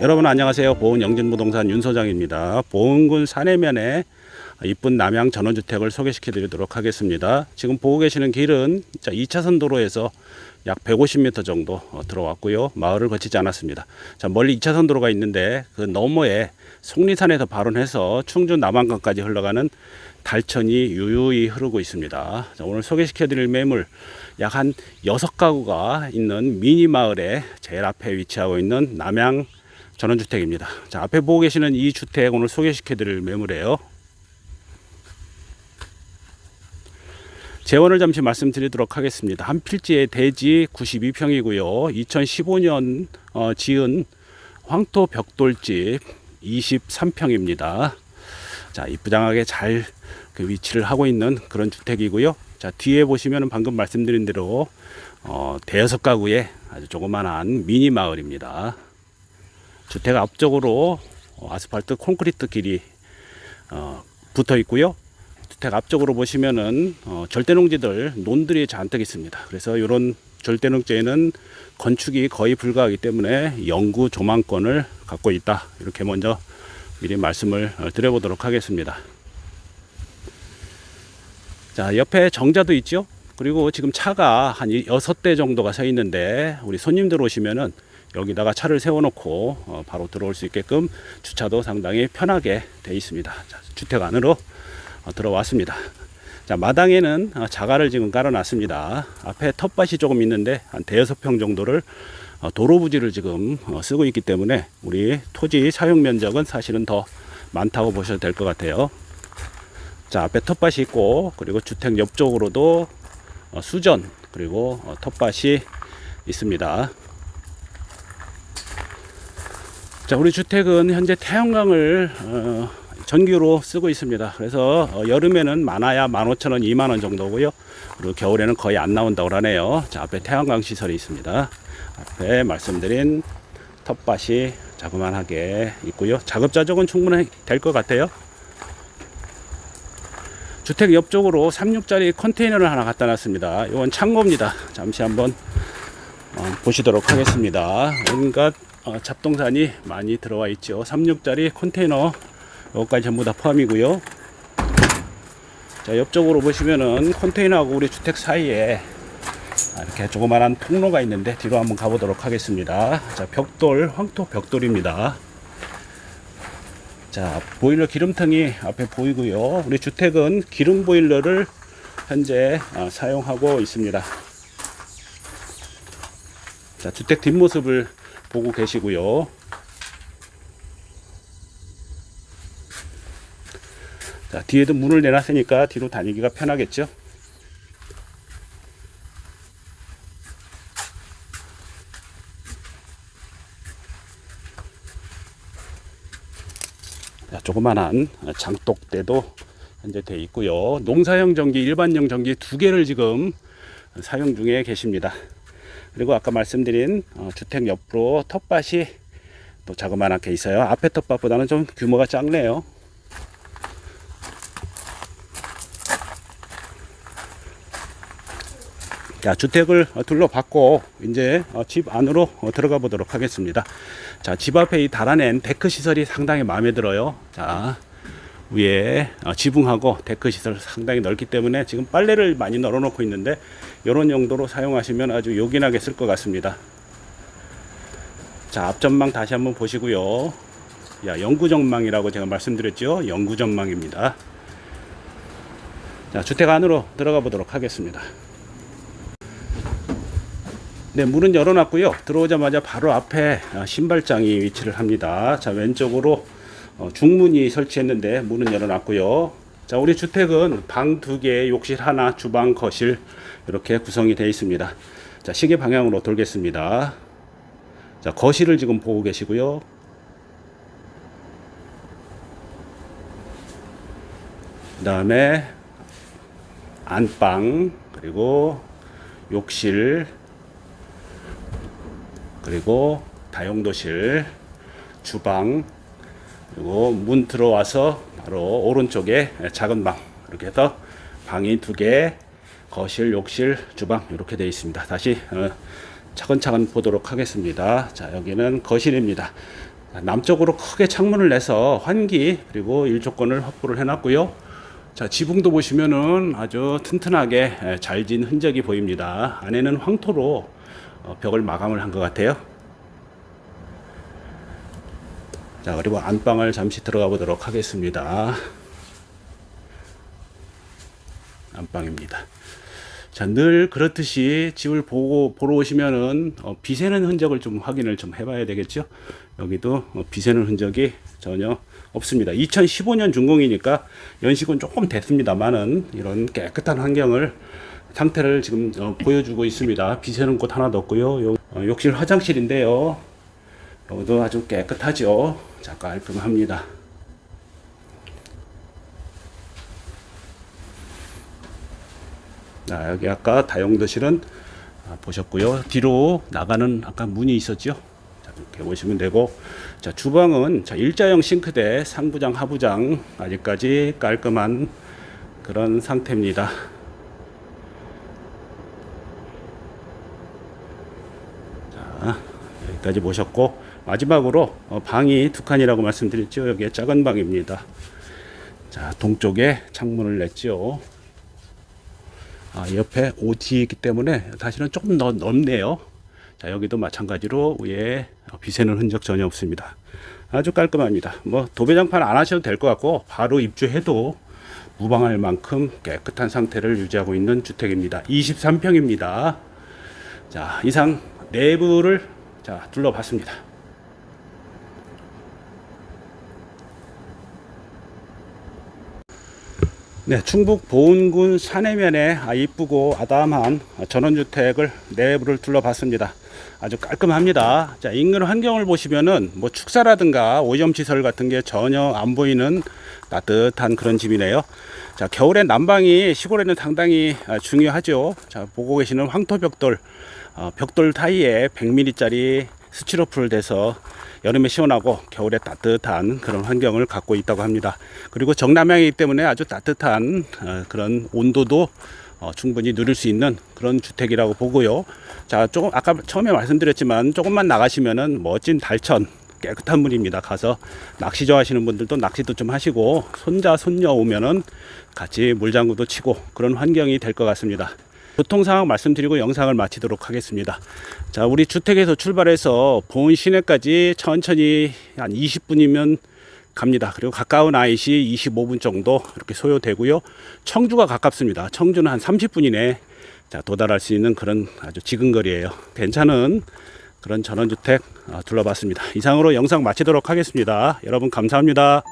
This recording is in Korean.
여러분 안녕하세요. 보은 영진부동산 윤 소장입니다. 보은군 산해면에 이쁜 남양 전원주택을 소개시켜 드리도록 하겠습니다. 지금 보고 계시는 길은 2차선 도로에서 약 150m 정도 어, 들어왔고요. 마을을 거치지 않았습니다. 자, 멀리 2차선 도로가 있는데 그 너머에 속리산에서 발원해서 충주 남한강까지 흘러가는 달천이 유유히 흐르고 있습니다. 자, 오늘 소개시켜 드릴 매물 약 한 6가구가 있는 미니 마을의 제일 앞에 위치하고 있는 남양 전원주택입니다. 자, 앞에 보고 계시는 이 주택 오늘 소개시켜 드릴 매물이에요. 재원을 잠시 말씀드리도록 하겠습니다. 한 필지의 대지 92평이고요. 2015년 어, 지은 황토 벽돌집 23평입니다. 자, 이쁘장하게 잘 그 위치를 하고 있는 그런 주택이고요. 자, 뒤에 보시면 방금 말씀드린 대로 어, 대여섯 가구의 아주 조그만한 미니 마을입니다. 주택 앞쪽으로 어, 아스팔트 콘크리트 길이 어, 붙어 있고요. 주택 앞쪽으로 보시면은 어, 절대농지들 논들이 잔뜩 있습니다. 그래서 이런 절대농지에는 건축이 거의 불가하기 때문에 영구 조망권을 갖고 있다. 이렇게 먼저 미리 말씀을 어, 드려보도록 하겠습니다. 자, 옆에 정자도 있죠. 그리고 지금 차가 한 이- 여섯 대 정도가 서 있는데 우리 손님들 오시면은 여기다가 차를 세워놓고 어, 바로 들어올 수 있게끔 주차도 상당히 편하게 돼 있습니다. 자, 주택 안으로 어, 들어왔습니다. 자, 마당에는 어, 자갈을 지금 깔아놨습니다. 앞에 텃밭이 조금 있는데 한 대여섯 평 정도를 어, 도로 부지를 지금 어, 쓰고 있기 때문에 우리 토지 사용 면적은 사실은 더 많다고 보셔도 될 것 같아요. 자, 앞에 텃밭이 있고 그리고 주택 옆쪽으로도 어, 수전 그리고 어, 텃밭이 있습니다. 자, 우리 주택은 현재 태양광을 어, 전기로 쓰고 있습니다. 그래서 어, 여름에는 많아야 15,000원, 2만원 정도고요. 그리고 겨울에는 거의 안 나온다고 하네요. 자, 앞에 태양광 시설이 있습니다. 앞에 말씀드린 텃밭이 자그만하게 있고요. 작업자족은 충분히 될 것 같아요. 주택 옆쪽으로 36짜리 컨테이너를 하나 갖다 놨습니다. 이건 창고입니다. 잠시 한번 어, 보시도록 하겠습니다. 온갖 어, 잡동산이 많이 들어와 있죠. 36짜리 컨테이너 여기까지 전부 다 포함이고요. 자, 옆쪽으로 보시면은 컨테이너하고 우리 주택 사이에 아, 이렇게 조그만한 통로가 있는데 뒤로 한번 가보도록 하겠습니다. 자, 벽돌, 황토 벽돌입니다. 자, 보일러 기름통이 앞에 보이고요. 우리 주택은 기름 보일러를 현재 어, 사용하고 있습니다. 자, 주택 뒷모습을 보고 계시고요. 뒤에도 문을 내놨으니까 뒤로 다니기가 편하겠죠? 자, 조그만한 장독대도 현재 돼 있고요. 농사용 전기, 일반용 전기 두 개를 지금 사용 중에 계십니다. 그리고 아까 말씀드린 어, 주택 옆으로 텃밭이 또 자그마하게 있어요. 앞에 텃밭보다는 좀 규모가 작네요. 자, 주택을 어, 둘러봤고 이제 어, 집 안으로 어, 들어가 보도록 하겠습니다. 자, 집 앞에 이 달아낸 데크 시설이 상당히 마음에 들어요. 자, 위에 어, 지붕하고 데크 시설 상당히 넓기 때문에 지금 빨래를 많이 널어 놓고 있는데 이런 용도로 사용하시면 아주 요긴하게 쓸 것 같습니다. 자, 앞전망 다시 한번 보시고요. 야, 영구 전망이라고 제가 말씀드렸죠. 영구 전망입니다. 자, 주택 안으로 들어가 보도록 하겠습니다. 네, 문은 열어놨고요. 들어오자마자 바로 앞에 아, 신발장이 위치를 합니다. 자, 왼쪽으로 어, 중문이 설치했는데 문은 열어놨고요. 자, 우리 주택은 방 두 개, 욕실 하나, 주방, 거실 이렇게 구성이 되어 있습니다. 자, 시계 방향으로 돌겠습니다. 자, 거실을 지금 보고 계시고요. 그 다음에 안방, 그리고 욕실, 그리고 다용도실 주방 그리고 문 들어와서 바로 오른쪽에 작은 방 이렇게 해서 방이 두 개, 거실, 욕실, 주방 이렇게 되어 있습니다. 다시 어, 차근차근 보도록 하겠습니다. 자 여기는 거실입니다. 자, 남쪽으로 크게 창문을 내서 환기 그리고 일조권을 확보를 해놨고요. 자 지붕도 보시면은 아주 튼튼하게 잘 진 흔적이 보입니다. 안에는 황토로 어, 벽을 마감을 한 것 같아요. 자 그리고 안방을 잠시 들어가 보도록 하겠습니다. 안방입니다. 자, 늘 그렇듯이 집을 보고 보러 오시면은 어, 비새는 흔적을 좀 확인을 좀 해봐야 되겠죠. 여기도 어, 비새는 흔적이 전혀 없습니다. 2015년 준공이니까 연식은 조금 됐습니다만은 이런 깨끗한 환경을 상태를 지금 어, 보여주고 있습니다. 비새는 곳 하나도 없고요. 요, 어, 욕실 화장실인데요. 여기도 아주 깨끗하죠. 자, 깔끔합니다. 자, 여기 아까 다용도실은 아, 보셨고요. 뒤로 나가는 아까 문이 있었죠. 자, 이렇게 보시면 되고, 자 주방은 자 일자형 싱크대, 상부장, 하부장 아직까지 깔끔한 그런 상태입니다. 자 여기까지 보셨고 마지막으로 어, 방이 두 칸이라고 말씀드렸죠. 여기 작은 방입니다. 자 동쪽에 창문을 냈죠. 아, 옆에 OT 있기 때문에 사실은 조금 더 넓네요. 자, 여기도 마찬가지로 위에 비새는 흔적 전혀 없습니다. 아주 깔끔합니다. 뭐 도배장판 안 하셔도 될 것 같고 바로 입주해도 무방할 만큼 깨끗한 상태를 유지하고 있는 주택입니다. 23평입니다. 자, 이상 내부를 자, 둘러봤습니다. 네, 충북 보은군 산해면에 아, 이쁘고 아담한 전원주택을 내부를 둘러봤습니다. 아주 깔끔합니다. 자, 인근 환경을 보시면은 뭐 축사라든가 오염 시설 같은 게 전혀 안 보이는 따뜻한 그런 집이네요. 자, 겨울에 난방이 시골에는 상당히 아, 중요하죠. 자, 보고 계시는 황토벽돌, 어, 벽돌 사이에 100mm짜리 스티로풀 돼서 여름에 시원하고 겨울에 따뜻한 그런 환경을 갖고 있다고 합니다. 그리고 정남향이기 때문에 아주 따뜻한 어, 그런 온도도 어, 충분히 누릴 수 있는 그런 주택이라고 보고요. 자, 조금 아까 처음에 말씀드렸지만 조금만 나가시면은 멋진 달천 깨끗한 물입니다. 가서 낚시 좋아하시는 분들도 낚시도 좀 하시고 손자 손녀 오면은 같이 물장구도 치고 그런 환경이 될 것 같습니다. 교통 상황 말씀드리고 영상을 마치도록 하겠습니다. 자, 우리 주택에서 출발해서 본 시내까지 천천히 한 20분이면 갑니다. 그리고 가까운 아이시 25분 정도 이렇게 소요되고요. 청주가 가깝습니다. 청주는 한 30분 이내 자, 도달할 수 있는 그런 아주 지근거리예요. 괜찮은 그런 전원주택 어, 둘러봤습니다. 이상으로 영상 마치도록 하겠습니다. 여러분 감사합니다.